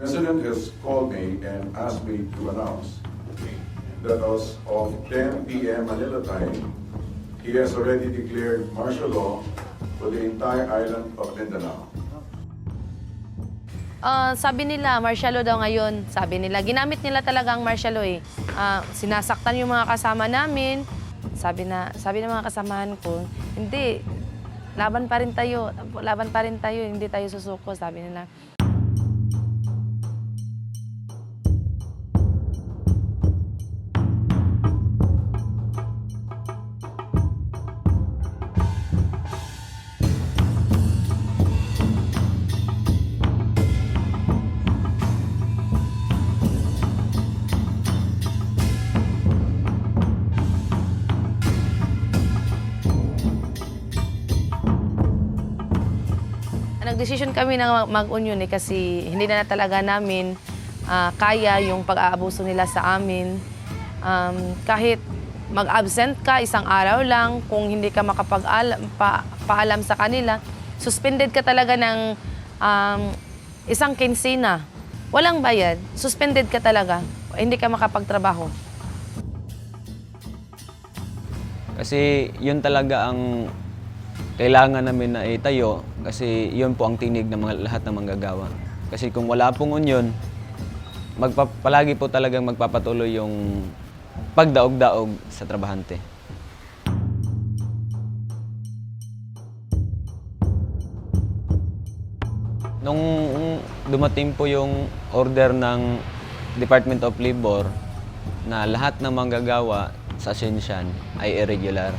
President has called me and asked me to announce that as of 10 p.m. Manila time, he has already declared martial law for the entire island of Mindanao. Ah, sabi nila, martial law daw ngayon. Sabi nila, ginamit nila talaga ang martial law eh. Ah, sinasaktan yung mga kasama namin. Sabi na, sabi ng mga kasamahan ko, hindi, laban pa rin tayo, laban pa rin tayo, hindi tayo susuko, sabi nila. Nagdesisyon kami na mag-union eh kasi hindi na talaga namin ah, kaya yung pag-aabuso nila sa amin. Um, kahit mag-absent ka isang araw lang, kung hindi ka makapag-alam, pa, paalam sa kanila, suspended ka talaga ng um, isang kinsina. Walang bayad, suspended ka talaga, hindi ka makapagtrabaho. Kasi yun talaga ang kailangan namin na itayo kasi yun po ang tinig ng mga lahat ng manggagawa. Kasi kung wala pong union, magpa, palagi po talagang magpapatuloy yung pagdaog-daog sa trabahante. Nung dumating po yung order ng Department of Labor na lahat ng manggagawa sa Shinshan ay irregular.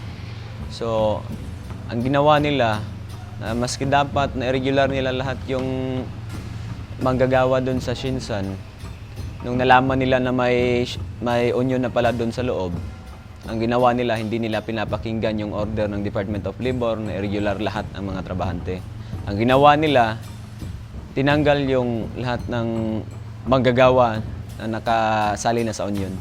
So, ang ginawa nila, na maski dapat na irregular nila lahat yung manggagawa doon sa Shinsan, nung nalaman nila na may, may union na pala doon sa loob, ang ginawa nila, hindi nila pinapakinggan yung order ng Department of Labor na irregular lahat ng mga trabahante. Ang ginawa nila, tinanggal yung lahat ng manggagawa na nakasali na sa union.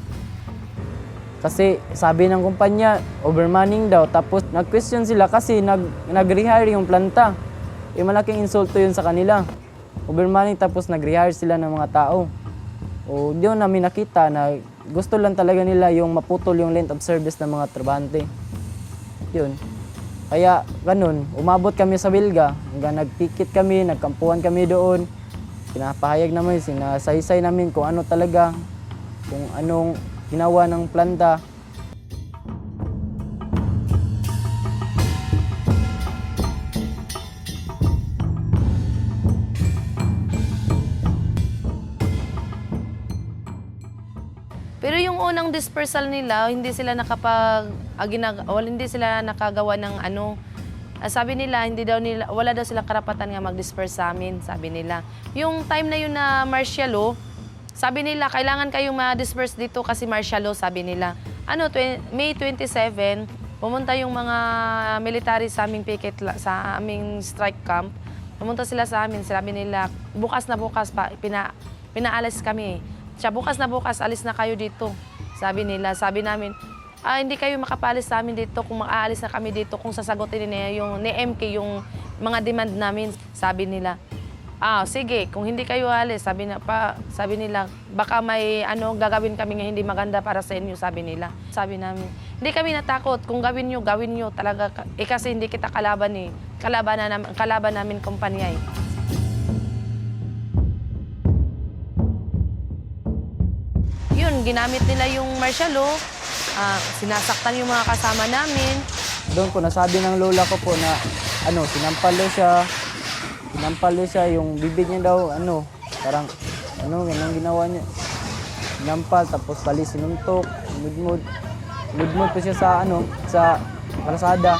Kasi sabi ng kumpanya, overmanning daw. Tapos nag-question sila kasi nag, nag-rehire yung planta. Eh malaking insulto yun sa kanila. Overmanning tapos nag-rehire sila ng mga tao. O doon namin nakita na gusto lang talaga nila yung maputol yung length of service ng mga trabahante. Yun. Kaya ganun, umabot kami sa Bilga. Hanggang nagpikit kami, nagkampuhan kami doon. Pinapahayag namin, sinasaysay namin kung ano talaga, kung anong ginawa ng planta. Pero yung unang dispersal nila, hindi sila nakapag ah, wala hindi sila nakagawa ng ano. Ah, sabi nila hindi daw nila wala daw silang karapatan nga mag-disperse sa amin, sabi nila. Yung time na yun na martial law, sabi nila kailangan kayong ma-disperse dito kasi martial law, sabi nila. Ano, May 27, pumunta yung mga military sa aming picket sa aming strike camp. Pumunta sila sa amin, sabi nila, bukas na bukas pa, pina, pinaalis kami. Siya, bukas na bukas, alis na kayo dito. Sabi nila, sabi namin, ah, hindi kayo makapalis sa amin dito kung makaalis na kami dito kung sasagutin nila yung ni MK yung mga demand namin. Sabi nila, ah, sige, kung hindi kayo alis, sabi, na, pa, sabi nila, baka may ano gagawin kami nga hindi maganda para sa inyo, sabi nila. Sabi namin, hindi kami natakot. Kung gawin nyo, gawin nyo talaga. Eh kasi hindi kita kalaban eh. Kalaban, na, nam- kalaban namin kumpanya eh. Yun, ginamit nila yung martial law. Ah, sinasaktan yung mga kasama namin. Doon ko nasabi ng lola ko po na ano, sinampal siya. Sinampal daw siya, yung bibig niya daw, ano, parang, ano, ganun ginawa niya. Sinampal, tapos pali sinuntok, mudmud. Mudmud po siya sa, ano, sa kalsada.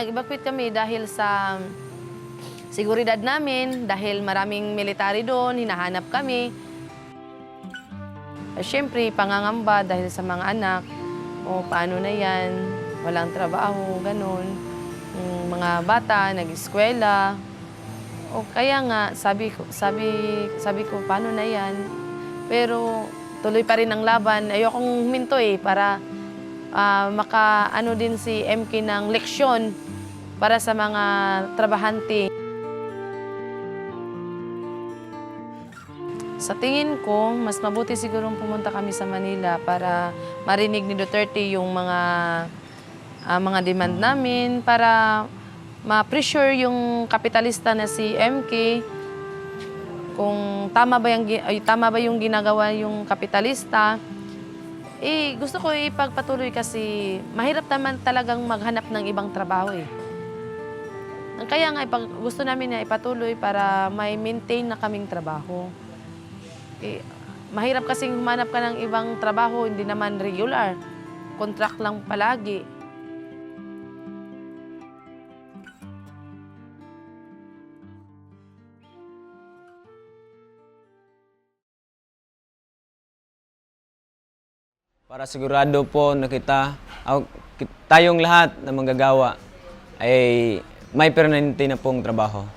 Nag-evacuate kami dahil sa seguridad namin, dahil maraming military doon, hinahanap kami. Siyempre, pangangamba dahil sa mga anak. O paano na yan? Walang trabaho, ganun. Yung mga bata, nag-eskwela. O kaya nga, sabi ko, sabi, sabi ko, paano na yan? Pero tuloy pa rin ang laban. Ayokong huminto eh, para ah, maka, ano din si MK ng leksyon para sa mga trabahante. Sa tingin ko, mas mabuti siguro pumunta kami sa Manila para marinig ni Duterte yung mga ah, mga demand namin para ma-pressure yung kapitalista na si MK kung tama ba yung ay, tama ba yung ginagawa yung kapitalista. Eh, gusto ko ipagpatuloy kasi mahirap naman talagang maghanap ng ibang trabaho eh. Kaya nga ipag, gusto namin na ipatuloy para may maintain na kaming trabaho. Eh, mahirap kasing humanap ka ng ibang trabaho, hindi naman regular. Contract lang palagi. Para sigurado po na kita, ah, tayong lahat na manggagawa ay may permanente na pong trabaho.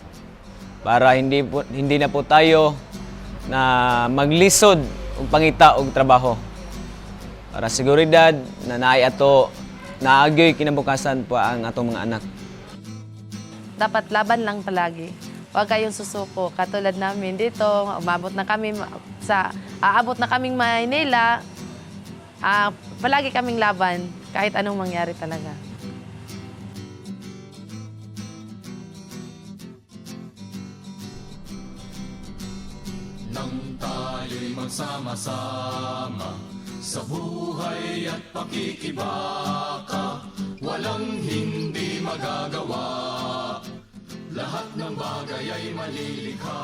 Para hindi po, hindi na po tayo na maglisod og pangita og trabaho. Para seguridad na naay ato naagyoy kinabukasan po ang atong mga anak. Dapat laban lang palagi. Huwag kayong susuko. Katulad namin dito, umabot na kami sa aabot na kaming Maynila. Ah, palagi kaming laban kahit anong mangyari talaga. Nang tayo'y magsama-sama sa buhay at pakikibaka, walang hindi magagawa. Lahat ng bagay ay malilikha.